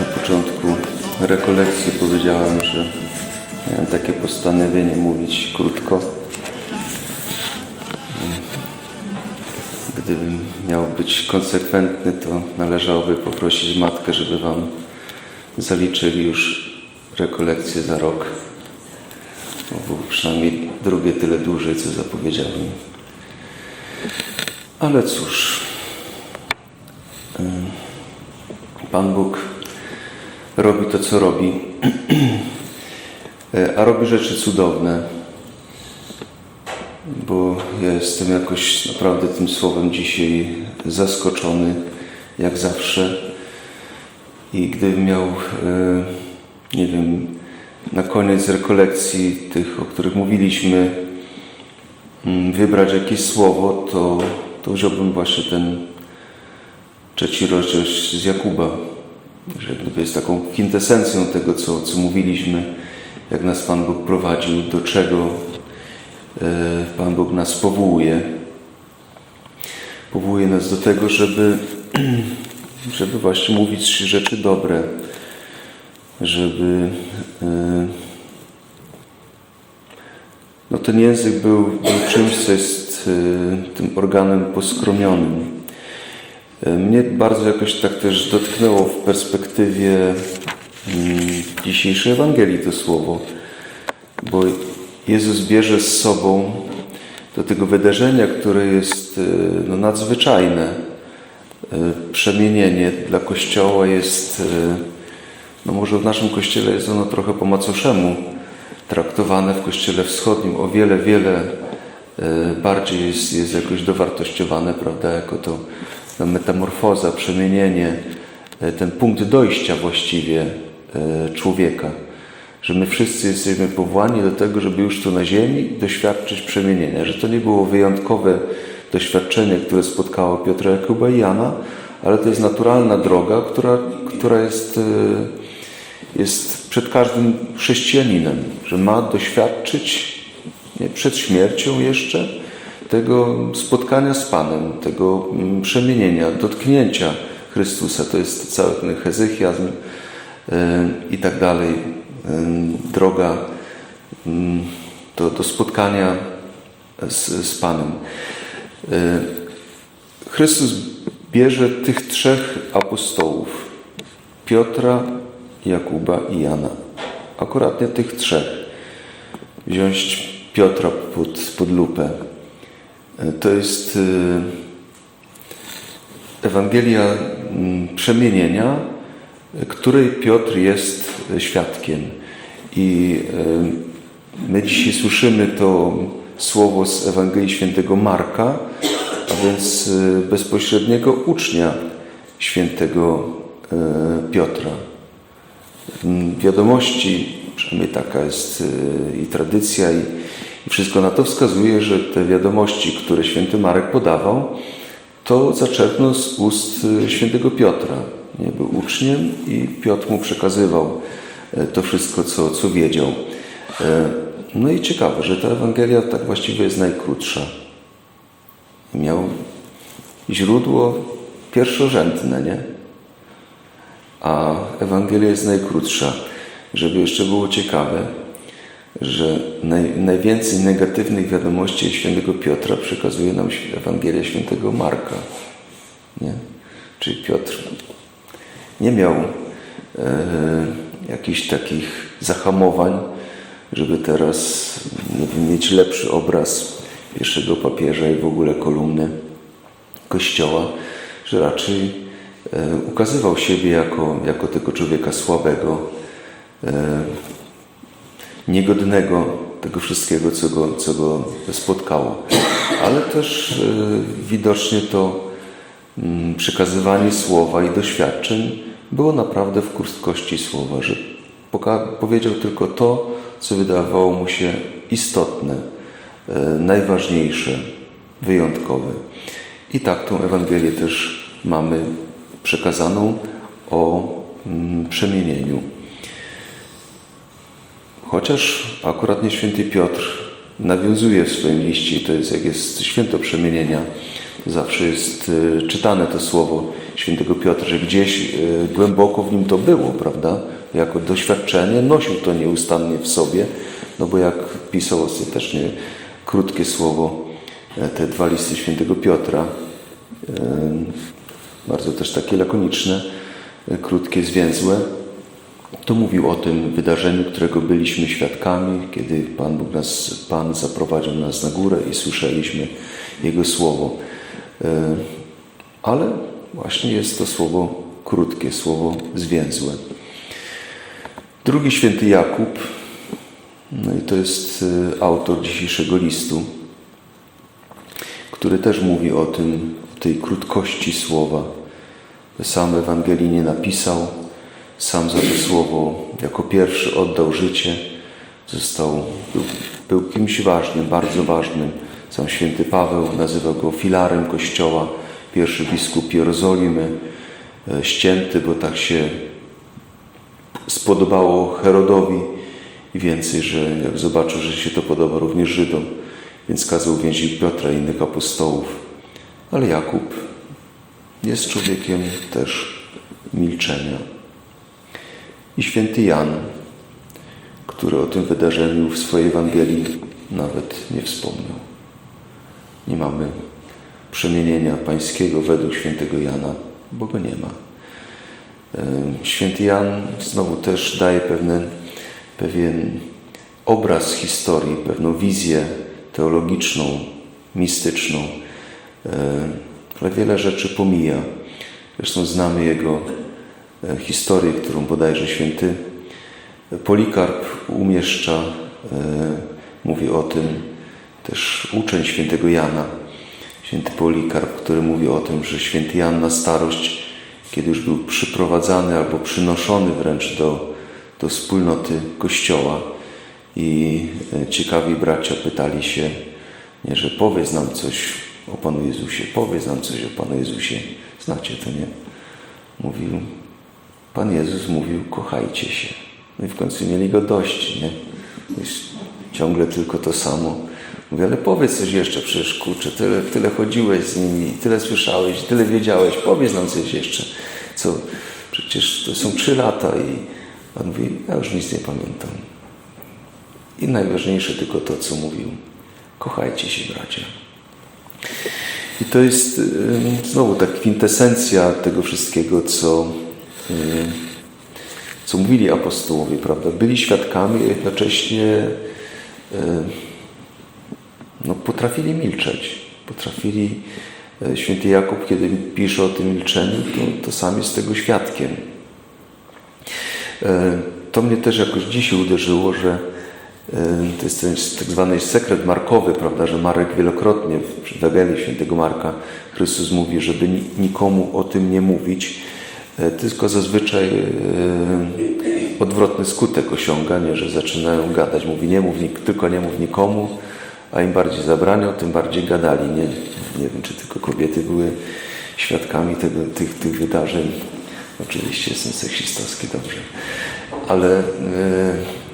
Na początku rekolekcji powiedziałem, że miałem takie postanowienie mówić krótko. Gdybym miał być konsekwentny, to należałoby poprosić matkę, żeby Wam zaliczyli już rekolekcję za rok. Bo przynajmniej drugie tyle dłużej, co zapowiedziałem. Ale cóż, Pan Bóg robi to, co robi, E, a robi rzeczy cudowne, bo ja jestem jakoś naprawdę tym słowem dzisiaj zaskoczony, jak zawsze. I gdybym miał, e, nie wiem, na koniec rekolekcji tych, o których mówiliśmy, mm, wybrać jakieś słowo, to, to wziąłbym właśnie ten trzeci rozdział z Jakuba, że gdyby jest taką kwintesencją tego, co, co mówiliśmy, jak nas Pan Bóg prowadził, do czego Pan Bóg nas powołuje. Powołuje nas do tego, żeby, żeby właśnie mówić rzeczy dobre, żeby e, no ten język był, był czymś, co jest e, tym organem poskromionym. E, Mnie bardzo jakoś tak też dotknęło w perspektywie mm, dzisiejszej Ewangelii to słowo, bo Jezus bierze z sobą do tego wydarzenia, które jest e, no, nadzwyczajne. E, Przemienienie dla Kościoła jest, e, no może w naszym Kościele jest ono trochę po macoszemu traktowane, w Kościele Wschodnim o wiele, wiele bardziej jest, jest jakoś dowartościowane, prawda, jako to ta metamorfoza, przemienienie, ten punkt dojścia właściwie człowieka. Że my wszyscy jesteśmy powołani do tego, żeby już tu na ziemi doświadczyć przemienienia. Że to nie było wyjątkowe doświadczenie, które spotkało Piotra, Jakuba i Jana, ale to jest naturalna droga, która, która jest, e, jest przed każdym chrześcijaninem, że ma doświadczyć nie, przed śmiercią jeszcze tego spotkania z Panem, tego mm, przemienienia, dotknięcia Chrystusa. To jest cały ten hezychiazm e, i tak dalej. Droga do, do spotkania z, z Panem. Chrystus bierze tych trzech apostołów, Piotra, Jakuba i Jana. Akuratnie tych trzech. Wziąć Piotra pod, pod lupę. E, To jest e, Ewangelia przemienienia, której Piotr jest e, świadkiem. I e, my dzisiaj słyszymy to słowo z Ewangelii Świętego Marka, a więc e, bezpośredniego ucznia świętego Piotra. W wiadomości, przynajmniej taka jest i tradycja, i wszystko na to wskazuje, że te wiadomości, które święty Marek podawał, to zaczerpnął z ust e, świętego Piotra. Nie? Był uczniem i Piotr mu przekazywał e, to wszystko, co, co wiedział. E, No i ciekawe, że ta Ewangelia tak właściwie jest najkrótsza. Miał źródło pierwszorzędne, nie? a Ewangelia jest najkrótsza. Żeby jeszcze było ciekawe, że naj, najwięcej negatywnych wiadomości świętego Piotra przekazuje nam Ewangelia świętego Marka. Nie? Czyli Piotr nie miał e, jakichś takich zahamowań, żeby teraz wiem, mieć lepszy obraz pierwszego papieża i w ogóle kolumny Kościoła, że raczej e, ukazywał siebie jako, jako tego człowieka słabego, e, niegodnego tego wszystkiego, co go, co go spotkało. Ale też e, widocznie to mm, przekazywanie słowa i doświadczeń było naprawdę w krótkości słowa, że powiedział tylko to, co wydawało mu się istotne, e, najważniejsze, wyjątkowe. I tak tą Ewangelię też mamy przekazaną o mm, przemienieniu. Chociaż akurat nie święty Piotr nawiązuje w swoim liście, to jest jak jest święto przemienienia, zawsze jest e, czytane to słowo świętego Piotra, że gdzieś e, głęboko w nim to było, prawda? Jako doświadczenie nosił to nieustannie w sobie, no bo jak pisał ostatecznie krótkie słowo, e, te dwa listy świętego Piotra, bardzo też takie lakoniczne, krótkie, zwięzłe, to mówił o tym wydarzeniu, którego byliśmy świadkami, kiedy Pan Bóg nas, Pan zaprowadził nas na górę i słyszeliśmy Jego słowo. E, Ale właśnie jest to słowo krótkie, słowo zwięzłe. Drugi święty Jakub, no i to jest e, autor dzisiejszego listu, który też mówi o tym, o tej krótkości słowa. Sam Ewangelii nie napisał, sam za to słowo jako pierwszy oddał życie. Został, był, był kimś ważnym, bardzo ważnym. Sam święty Paweł nazywał go filarem Kościoła, pierwszy biskup Jerozolimy, e, ścięty, bo tak się spodobało Herodowi i więcej, że jak zobaczył, że się to podoba również Żydom, więc kazał więzić Piotra i innych apostołów. Ale Jakub jest człowiekiem też milczenia. I święty Jan, który o tym wydarzeniu w swojej Ewangelii nawet nie wspomniał. Nie mamy przemienienia pańskiego według świętego Jana, bo go nie ma. Święty Jan znowu też daje pewien, pewien obraz historii, pewną wizję teologiczną, mistyczną, ale wiele rzeczy pomija. Zresztą znamy jego historię, którą bodajże święty Polikarp umieszcza, e, mówi o tym też uczeń świętego Jana, święty Polikarp, który mówi o tym, że święty Jan na starość, kiedy już był przyprowadzany albo przynoszony wręcz do, do wspólnoty Kościoła i e, ciekawi bracia pytali się, nie, że powiedz nam coś o Panu Jezusie, powiedz nam coś o Panu Jezusie. Znacie to, nie? Mówił, Pan Jezus mówił, kochajcie się. No i w końcu mieli go dość, nie? Ciągle tylko to samo. Mówię, ale powiedz coś jeszcze, przecież kurczę, tyle, tyle chodziłeś z nimi, tyle słyszałeś, tyle wiedziałeś, powiedz nam coś jeszcze. Co, przecież to są trzy lata i Pan mówi, ja już nic nie pamiętam. I najważniejsze tylko to, co mówił. Kochajcie się, bracia. I to jest znowu ta kwintesencja tego wszystkiego, co, co mówili apostołowie, prawda? Byli świadkami, a jednocześnie y, no, potrafili milczeć. Potrafili, święty Jakub, kiedy pisze o tym milczeniu, to, to sam jest tego świadkiem. To mnie też jakoś dzisiaj uderzyło, że to jest tak zwany sekret markowy, prawda, że Marek wielokrotnie w Ewangelii świętego Marka Chrystus mówi, żeby nikomu o tym nie mówić, e, tylko zazwyczaj e, odwrotny skutek osiąga, nie, że zaczynają gadać. Mówi nie mów, tylko nie mów nikomu, a im bardziej zabraniał, tym bardziej gadali. Nie, nie wiem, czy tylko kobiety były świadkami tego, tych, tych wydarzeń. Oczywiście jestem seksistowski, dobrze. Ale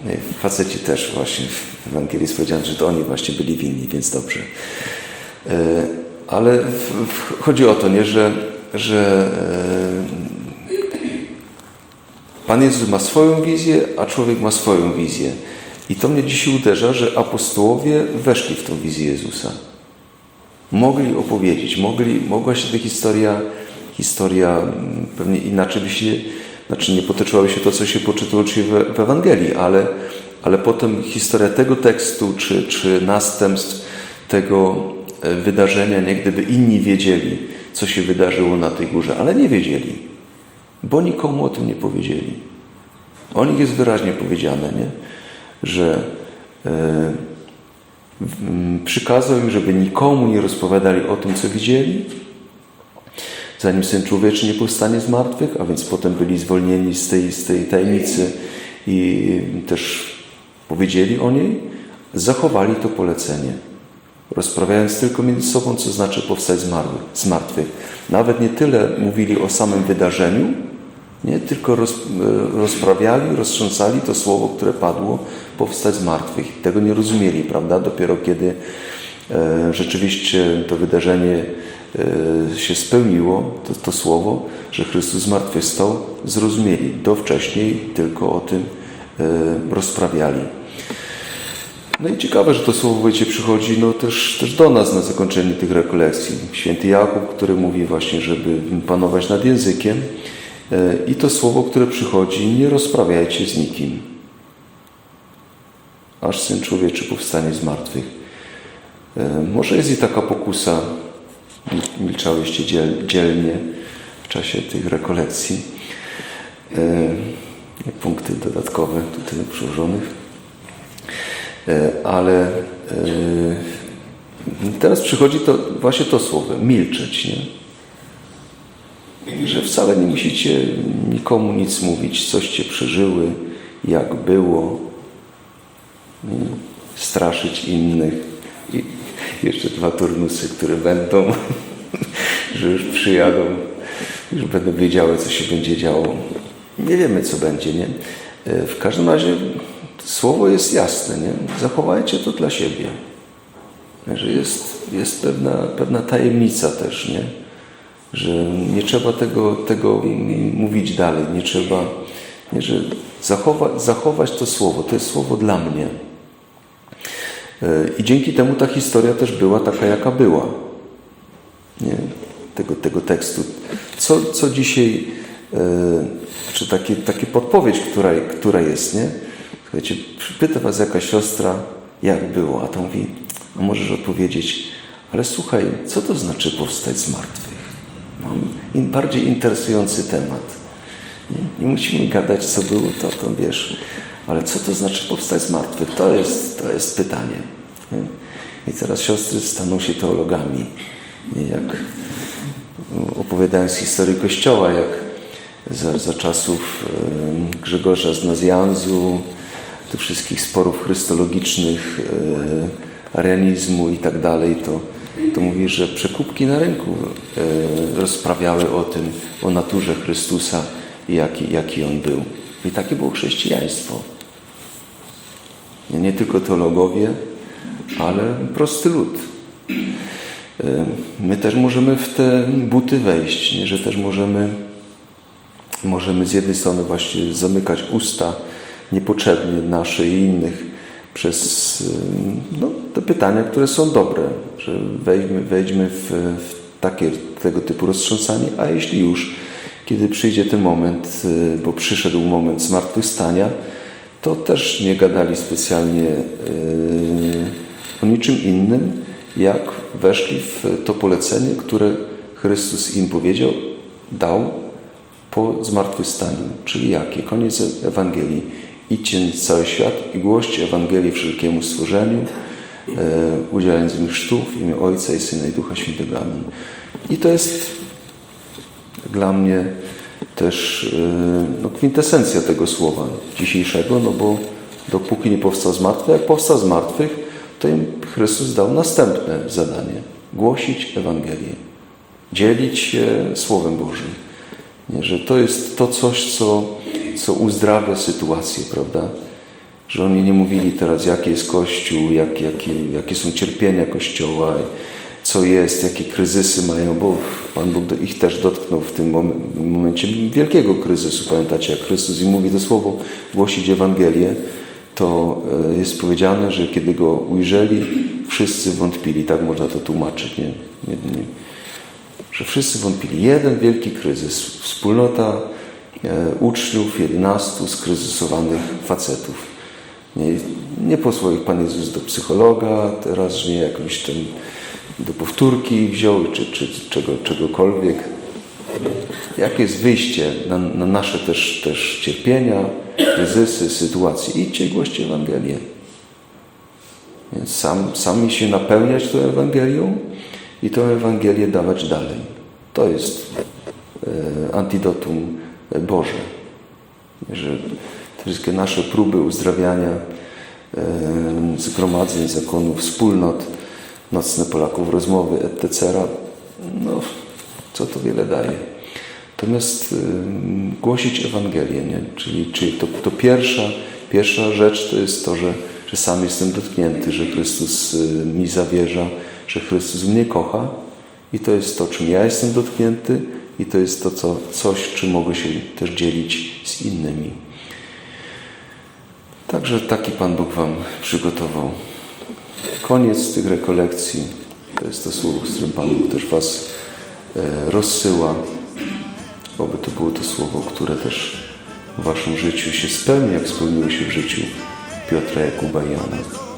yy, faceci też właśnie w Ewangelii powiedziałem, że to oni właśnie byli winni, więc dobrze. Ale w, w, chodzi o to, nie, że, że Pan Jezus ma swoją wizję, a człowiek ma swoją wizję. I to mnie dzisiaj uderza, że apostołowie weszli w tą wizję Jezusa. Mogli opowiedzieć, mogli, mogła się ta historia historia mm, pewnie inaczej by się, znaczy nie potoczyłaby się to, co się poczytało czyli w, w Ewangelii, ale, ale potem historia tego tekstu, czy, czy następstw tego e, wydarzenia, nie gdyby inni wiedzieli, co się wydarzyło na tej górze, ale nie wiedzieli, bo nikomu o tym nie powiedzieli. O nich jest wyraźnie powiedziane, nie? że e, przykazał im, żeby nikomu nie rozpowiadali o tym, co widzieli, zanim Syn Człowieczy nie powstanie z martwych, a więc potem byli zwolnieni z tej, z tej tajemnicy i też powiedzieli o niej, zachowali to polecenie. rozprawiając tylko między sobą, co znaczy powstać z martwych. Nawet nie tyle mówili o samym wydarzeniu, nie, tylko roz, e, rozprawiali, roztrząsali to słowo, które padło, powstać z martwych. Tego nie rozumieli, prawda? Dopiero kiedy e, rzeczywiście to wydarzenie e, się spełniło, to, to słowo, że Chrystus zmartwychwstał, zrozumieli. Do wcześniej tylko o tym e, rozprawiali. No i ciekawe, że to słowo wiecie, przychodzi no, też, też do nas na zakończenie tych rekolekcji. Święty Jakub, który mówi właśnie, żeby panować nad językiem i to słowo, które przychodzi, nie rozprawiajcie z nikim, aż Syn Człowieczy powstanie z martwych. E, Może jest i taka pokusa, mil- milczałyście dziel, dzielnie w czasie tych rekolekcji. E, Punkty dodatkowe tutaj przyłożonych. E, Ale e, teraz przychodzi to właśnie to słowo, milczeć, nie? Że wcale nie musicie nikomu nic mówić, coście przeżyły, jak było, nie? straszyć innych. I jeszcze dwa turnusy, które będą, że już przyjadą, już będą wiedziały, co się będzie działo. Nie wiemy, co będzie, nie? E, W każdym razie słowo jest jasne, nie? Zachowajcie to dla siebie. Że jest, jest pewna, pewna tajemnica też, nie? Że nie trzeba tego, tego mówić dalej, nie trzeba, nie, że zachować, zachować to słowo, to jest słowo dla mnie. E, I dzięki temu ta historia też była taka, jaka była. Nie? Tego, tego tekstu. Co, co dzisiaj, e, czy takie, takie podpowiedź, która, która jest, nie? Słuchajcie, pyta was jakaś siostra, jak było, a to mówi, a możesz odpowiedzieć, ale słuchaj, co to znaczy powstać z martwych? No, bardziej interesujący temat. Nie, nie musimy gadać, co było, to, to wiesz, ale co to znaczy powstać z martwych? To jest, to jest pytanie. Nie? I teraz siostry staną się teologami. Jak opowiadając historię Kościoła, jak za, za czasów Grzegorza z Nazjanzu, tych wszystkich sporów chrystologicznych, e, arianizmu i tak dalej, to, to mówi, że przekupki na rynku e, rozprawiały o tym, o naturze Chrystusa jaki, jaki On był. I takie było chrześcijaństwo. Nie, nie tylko teologowie, ale prosty lud. E, My też możemy w te buty wejść, nie? że też możemy, możemy z jednej strony właśnie zamykać usta niepotrzebnie nasze i innych przez e, no, te pytania, które są dobre, że wejdźmy, wejdźmy w, w takie tego typu roztrząsanie, a jeśli już, kiedy przyjdzie ten moment, e, bo przyszedł moment zmartwychwstania, to też nie gadali specjalnie e, o niczym innym, jak weszli w to polecenie, które Chrystus im powiedział, dał po zmartwychwstaniu. Czyli jakie? Koniec Ewangelii. Idźcie na cały świat i głoście Ewangelię wszelkiemu stworzeniu, e, udzielając im chrztu w imię Ojca i Syna i Ducha Świętego. Amen. I to jest dla mnie też e, no, kwintesencja tego słowa dzisiejszego, no bo dopóki nie powstał z martwych, jak powstał z martwych, to im Chrystus dał następne zadanie. Głosić Ewangelię. Dzielić się Słowem Bożym. Nie, że to jest to coś, co, co uzdrawia sytuację, prawda? Że oni nie mówili teraz, jaki jest Kościół, jak, jakie, jakie są cierpienia Kościoła, co jest, jakie kryzysy mają, bo Pan Bóg ich też dotknął w tym mom- momencie wielkiego kryzysu. Pamiętacie, jak Chrystus im mówi to słowo głosić Ewangelię, to e, jest powiedziane, że kiedy go ujrzeli, wszyscy wątpili. Tak można to tłumaczyć, nie? nie, nie. Że wszyscy wątpili. Jeden wielki kryzys. Wspólnota uczniów, 11 skryzysowanych facetów. Nie, nie posłał ich Pan Jezus do psychologa, teraz nie jakąś tam do powtórki wziął, czy, czy czego, czegokolwiek. Jakie jest wyjście na, na nasze też, też cierpienia, kryzysy, sytuacje? Idźcie i głoście Ewangelię. Więc sam, sami się napełniać tą Ewangelią i tę Ewangelię dawać dalej. To jest e, antidotum Boże. Że te wszystkie nasze próby uzdrawiania zgromadzeń, zakonów, wspólnot, nocne Polaków rozmowy, etc. No, co to wiele daje. Natomiast głosić Ewangelię, nie? czyli, czyli to, to pierwsza, pierwsza rzecz to jest to, że, że sam jestem dotknięty, że Chrystus mi zawierza, że Chrystus mnie kocha i to jest to, czym ja jestem dotknięty i to jest to, co, coś, czym mogę się też dzielić z innymi. Także taki Pan Bóg Wam przygotował. Koniec tych rekolekcji to jest to słowo, z którym Pan Bóg też Was e, rozsyła. Oby to było to słowo, które też w Waszym życiu się spełni, jak spełniło się w życiu Piotra Jakuba i Jana.